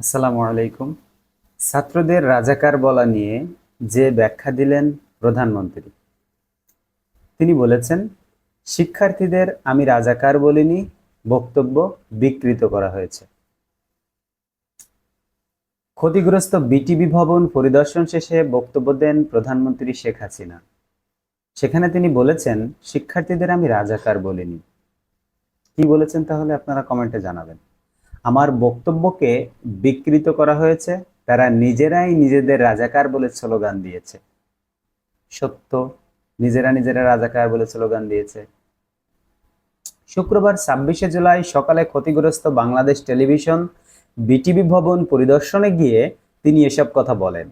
আসসালামু আলাইকুম। ছাত্রদের রাজাকার বলা নিয়ে যে ব্যাখ্যা দিলেন প্রধানমন্ত্রী, তিনি বলেছেন, শিক্ষার্থীদের আমি রাজাকার বলিনি, বক্তব্য বিকৃত করা হয়েছে। ক্ষতিগ্রস্ত বিটিভি ভবন পরিদর্শন শেষে বক্তব্য দেন প্রধানমন্ত্রী শেখ হাসিনা। সেখানে তিনি বলেছেন, শিক্ষার্থীদের আমি রাজাকার বলিনি। কি বলেছেন তাহলে আপনারা কমেন্টে জানাবেন। আমার বক্তব্যকে বিকৃত করা হয়েছে, তারা নিজেরাই নিজেদের রাজাকার বলে স্লোগান দিয়েছে। সত্য, নিজেরা নিজেরা রাজাকার বলে স্লোগান দিয়েছে। শুক্রবার ছাব্বিশে জুলাই সকালে ক্ষতিগ্রস্ত বাংলাদেশ টেলিভিশন বিটিভি ভবন পরিদর্শনে গিয়ে তিনি এসব কথা বলেন।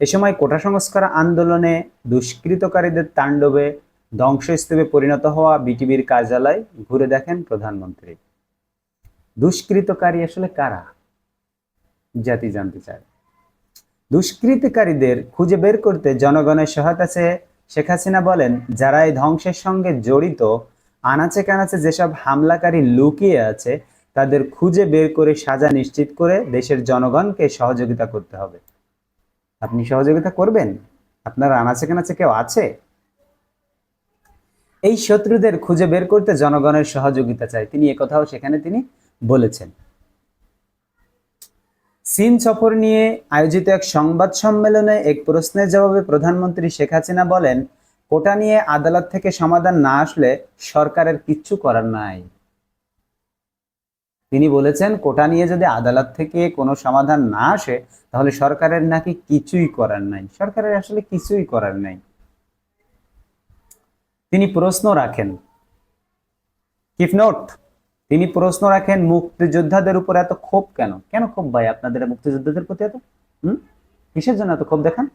এ সময় কোটা সংস্কার আন্দোলনে দুষ্কৃতকারীদের তাণ্ডবে ধ্বংসস্তূপে পরিণত হওয়া বিটিভির কার্যালয় ঘুরে দেখেন প্রধানমন্ত্রী। দুষ্কৃতকারী আসলে কারা? জাতি জানতে চায়। দুষ্কৃতকারীদের খুঁজে বের করতে জনগণের সহায়তা চেয়ে শেখ হাসিনা বলেন, যারা এই ধ্বংসের সঙ্গে জড়িত, আনাচে কানাচে যেসব হামলাকারী লুকিয়ে আছে, তাদের খুঁজে বের করে সাজা নিশ্চিত করে দেশের জনগণকে সহযোগিতা করতে হবে। আপনি সহযোগিতা করবেন? আপনার আনাচে কানাচে কেউ আছে? এই শত্রুদের খুঁজে বের করতে জনগণের সহযোগিতা চাই তিনি একথাও সেখানে তিনি বলেছেন। চীন সফর নিয়ে আয়োজিত এক সংবাদ সম্মেলনে এক প্রশ্নের জবাবে প্রধানমন্ত্রী শেখ হাসিনা বলেন, কোটা নিয়ে আদালত থেকে সমাধান না আসলে সরকারের কিচ্ছু করার নাই। তিনি বলেছেন, কোটা নিয়ে যদি আদালত থেকে কোনো সমাধান না আসে, তাহলে সরকারের নাকি কিছুই করার নাই। সরকারের আসলে কিছুই করার নাই। তিনি প্রশ্ন রাখেন কিফ নোট তিনি প্রশ্ন রাখেন, মুক্তিযোদ্ধাদের উপর এত ক্ষোভ কেন? কেন ক্ষোভ ভাই? আপনাদের মুক্তিযোদ্ধাদের প্রতি এত? হুম? কিসের জন্য এত ক্ষোভ দেখান?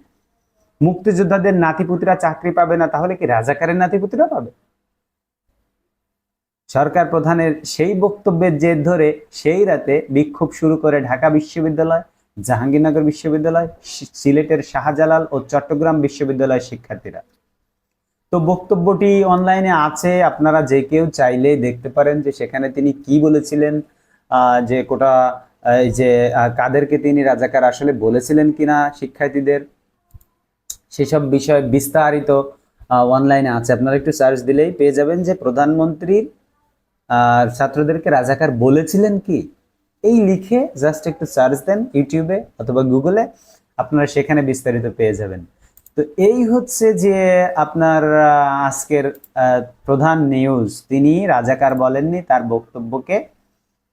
মুক্তিযোদ্ধাদের নাতিপুতিরা চাকরি পাবে না, তাহলে কি রাজাকারের নাতিপুতিরা পাবে? সরকার প্রধানের সেই বক্তব্যের জের ধরে সেই রাতে বিক্ষোভ শুরু করে ঢাকা বিশ্ববিদ্যালয়, জাহাঙ্গীরনগর বিশ্ববিদ্যালয় সিলেটের শাহজালাল ও চট্টগ্রাম বিশ্ববিদ্যালয়ের শিক্ষার্থীরা। তো বক্তব্যটি অনলাইনে আছে, আপনারা যে কেউ চাইলে দেখতে পারেন যে সেখানে তিনি কি বলেছিলেন যে কোটা যে কাদেরকে তিনি রাজাকার আসলে বলেছিলেন কিনা শিক্ষার্থীদের, সেসব বিষয় বিস্তারিত অনলাইনে আছে। আপনারা একটু সার্চ দিলেই পেয়ে যাবেন যে প্রধানমন্ত্রী ছাত্রদেরকে রাজাকার বলেছিলেন কি? এই লিখে জাস্ট একটু সার্চ দেন ইউটিউবে অথবা গুগলে আপনারা সেখানে বিস্তারিত পেয়ে যাবেন। তো এই হচ্ছে যে আপনার আজকের প্রধান নিউজ তিনি রাজাকার বলেননি, তার বক্তব্যকে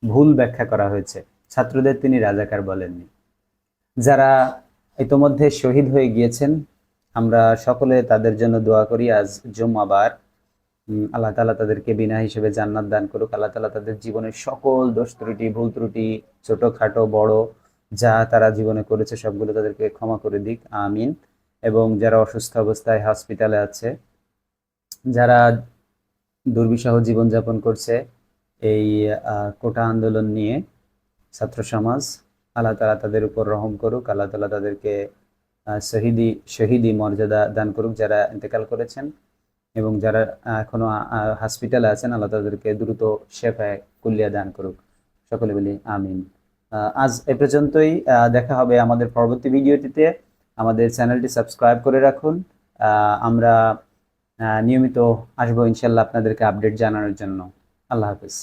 ভুল ব্যাখ্যা করা হয়েছে। ছাত্রদের তিনি রাজাকার বলেননি। যারা ইতোমধ্যে শহীদ হয়ে গিয়েছেন, আমরা সকলে তাদের জন্য দোয়া করি, আজ জুম্মাবার আল্লাহ তালা তাদেরকে বিনা হিসেবে জান্নাত দান করুক। আল্লাহ তালা তাদের জীবনের সকল দোষ ত্রুটি, ভুল ত্রুটি, ছোটখাটো, বড়, যা তারা জীবনে করেছে, সবগুলো তাদেরকে ক্ষমা করে দিক। আমিন। এবং যারা অসুস্থ অবস্থায় হসপিটালে আছে, যারা দুর্বিষহ জীবনযাপন করছে, এই কোটা আন্দোলন নিয়ে ছাত্র সমাজ, আল্লাহ তালা তাদের উপর রহম করুক, আল্লাহ তালা তাদেরকে শহীদি শহীদি মর্যাদা দান করুক যারা ইন্তেকাল করেছেন এবং যারা এখনও হসপিটালে আছেন, আল্লাহ তাদেরকে দ্রুত শেফায় কুল্লিয়া দান করুক। সকলে বলি আমিন। আজ এ পর্যন্তই দেখা হবে আমাদের পরবর্তী ভিডিওটিতে আমাদের চ্যানেলটি সাবস্ক্রাইব করে রাখুন। আমরা নিয়মিত আসব ইনশাল্লাহ আপনাদেরকে আপডেট জানানোর জন্য। আল্লাহ হাফিজ।